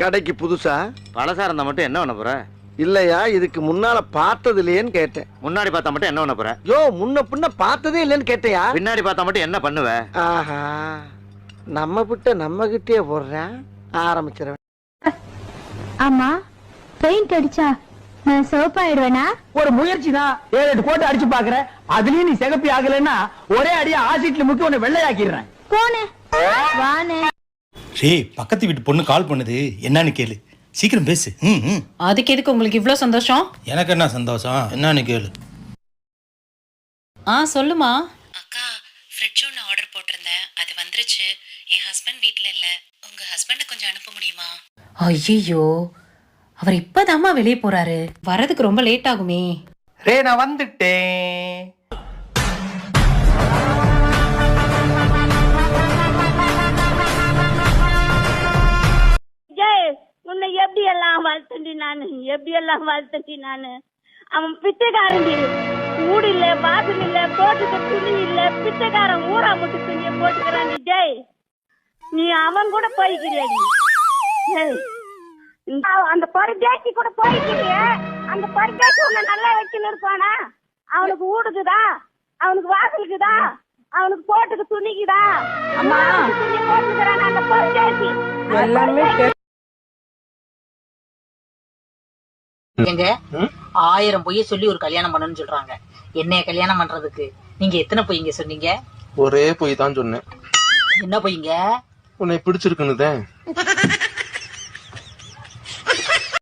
கடைக்கு புதுசா? பழசா இருந்தா மட்டும் என்ன பண்ண போற? இல்லையா இதுக்கு முன்னால பார்த்தது இல்லையேன்னு கேட்டேன். முன்னாடி பார்த்தா மட்டும் என்ன பண்ண போற? யோ முன்ன பின்ன பார்த்ததே இல்லைன்னு கேட்டையா? பின்னாடி பார்த்தா மட்டும் என்ன பண்ணுவ? ஆஹா நம்ம விட்ட நம்ம கிட்டே போடுறேன் ஆரம்பிச்சிருவேன். ஆமா பெயிண்ட் அடிச்சா நான் சிவப்பாயிடுவேனா? ஒரு முயற்சி தான் ஏழு எட்டு கோட்டை அடிச்சு பாக்குறேன் அதுலயும் நீ சிகப்பி ஆகலைன்னா ஒரே அடியா ஆசிட்ல முக்கி உன்னை வெள்ளையாக்கிடுறேன். போனே வானே. டேய் பக்கத்து வீட்டு பொண்ணு கால் பண்ணுது. என்னன்னு கேளு. சீக்கிரம் பேசு. ம் ம். அதுக்கு எதுக்கு உங்களுக்கு இவ்ளோ சந்தோஷம்? எனக்கு என்ன சந்தோஷம்? என்னன்னு கேளு. ஆ சொல்லுமா. அக்கா ஃப்ரிட்ஜ் ஒன்று ஆர்டர் போட்டிருந்தேன். அது வந்துருச்சு. என் ஹஸ்பண்ட் வீட்டில் இல்லை. உங்கள் ஹஸ்பண்டை கொஞ்சம் அனுப்ப முடியுமா? ஐயோ அவர் இப்பதாம்மா வெளியே போறாரு. வரதுக்கு ரொம்ப லேட் ஆகுமே. ரே நான் வந்துட்டேன். எப்படி எல்லாம் வளர்த்தண்டி நானு. எப்படி எல்லாம் வளர்த்தண்டி நானு? அவன் பிச்சைக்காரண்டி ஊடு இல்ல வாசல் இல்ல போட்டுக்க துணி இல்ல பிச்சைக்காரன் ஊரா முட்டு துணிய போட்டுக்கிறான் ஜெய் நீ அவன் கூட போய்க்கிறியடி அந்த பரிதேசி கூட போய்க்கிறிய? அந்த பரிதேசி உன்னை நல்லா வச்சுன்னு இருப்பானா? அவனுக்கு ஊடுக்குதா? அவனுக்கு வாசலுக்குதா? அவனுக்கு போட்டுக்கு துணிக்குதா? அம்மா. துணி போட்டுக்கிறான் அந்த பரிதேசி எல்லாமே எங்க ஆயிரம் பொய்ய சொல்லி ஒரு கல்யாணம் பண்ணணும்னு சொல்றாங்க. என்னைய கல்யாணம் பண்றதுக்கு? நீங்க எத்தனை பொய்ங்க சொன்னீங்க? ஒரே போய் தான் சொன்னேன். என்ன பொய்ங்க? உன்னை பிடிச்சிருக்குன்னு